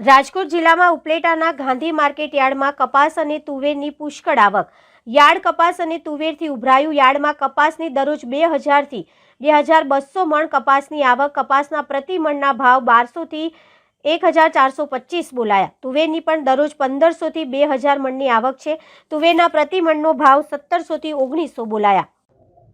રાજકોટ જિલ્લામાં ઉપલેટાના ગાંધી માર્કેટ યાર્ડમાં કપાસ અને તુવેરની પુષ્કળ આવક. યાર્ડ કપાસ અને તુવેરથી ઉભરાયું યાર્ડમાં કપાસની દરરોજ બે હજારથી બે હજાર બસો મણ કપાસની આવક, કપાસના પ્રતિ મણના ભાવ બારસોથી એક હજાર ચારસો પચીસ બોલાયા. તુવેરની પણ દરરોજ પંદરસોથી બે હજાર મણની આવક છે. તુવેરના પ્રતિ મણનો ભાવ સત્તરસોથી ઓગણીસો બોલાયા.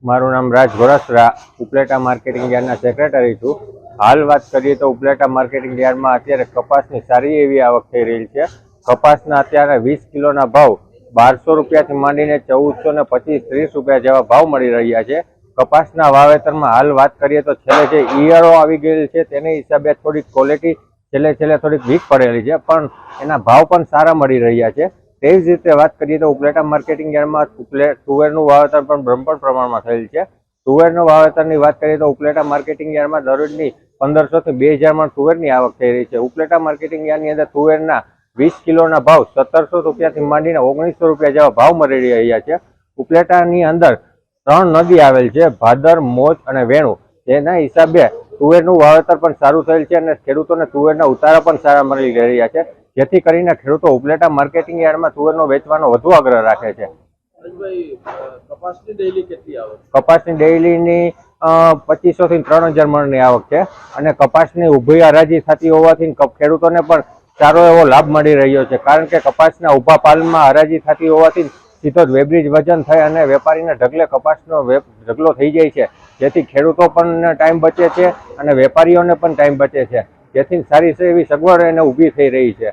મારું નામ રાજ ગોરસરા, ઉપલેટા માર્કેટિંગ યાર્ડના સેક્રેટરી છું. હાલ વાત કરીએ તો ઉપલેટા માર્કેટિંગ યાર્ડમાં અત્યારે કપાસની સારી એવી આવક થઈ રહી છે. કપાસના અત્યારે વીસ કિલોના ભાવ બારસો રૂપિયાથી માંડીને ચૌદસો ને પચીસ ત્રીસ રૂપિયા જેવા ભાવ મળી રહ્યા છે. કપાસના વાવેતરમાં હાલ વાત કરીએ તો છેલ્લે જે ઈયળો આવી ગયેલી છે તેની હિસાબે થોડીક ક્વોલિટી છેલ્લે છેલ્લે થોડીક વીક પડેલી છે, પણ એના ભાવ પણ સારા મળી રહ્યા છે. તેવી જ રીતે વાત કરીએ તો ઉપલેટા માર્કેટિંગ યાર્ડમાં તુવેરનું વાવેતર પણ બ્રહ્મણ પ્રમાણમાં થયેલ છે. તુવેરનું વાવેતરની વાત કરીએ તો ઉપલેટા માર્કેટિંગ યાર્ડમાં દરરોજની પંદરસો થી બે હજારમાં તુવેરની આવક થઈ રહી છે. ઉપલેટા માર્કેટિંગ યાર્ડની અંદર તુવેરના વીસ કિલોના ભાવ સત્તરસો રૂપિયાથી માંડીને ઓગણીસો રૂપિયા જેવા ભાવ મળી રહ્યા છે. ઉપલેટાની અંદર ત્રણ નદી આવેલ છે ભાદર મોજ અને વેણુ. તેના હિસાબે તુવેરનું વાવેતર પણ સારું થયેલ છે અને ખેડૂતોને તુવેરના ઉતારા પણ સારા મળી રહ્યા છે. જેથી કરીને ખેડૂતો ઉપલેટા માર્કેટિંગ યાર્ડમાં તુવેરનો વેચવાનો વધુ આગ્રહ રાખે છે. કપાસની ડેઈલી કેટલી આવે કપાસની ડેઈલીની પચીસો થી ત્રણ હજાર મણની આવક છે. અને કપાસની ઊભી હરાજી થતી હોવાથી ખેડૂતોને પણ સારો એવો લાભ મળી રહ્યો છે. કારણ કે કપાસના ઊભા પાલમાં હરાજી થતી હોવાથી સીધો જ વેબ્રિજ વજન થાય અને વેપારીને ઢગલે કપાસનો ઢગલો થઈ જાય છે. જેથી ખેડૂતો પણ ટાઈમ બચે છે અને વેપારીઓને પણ ટાઈમ બચે છે. જેથી સારી એવી સગવડ એને ઊભી થઈ રહી છે.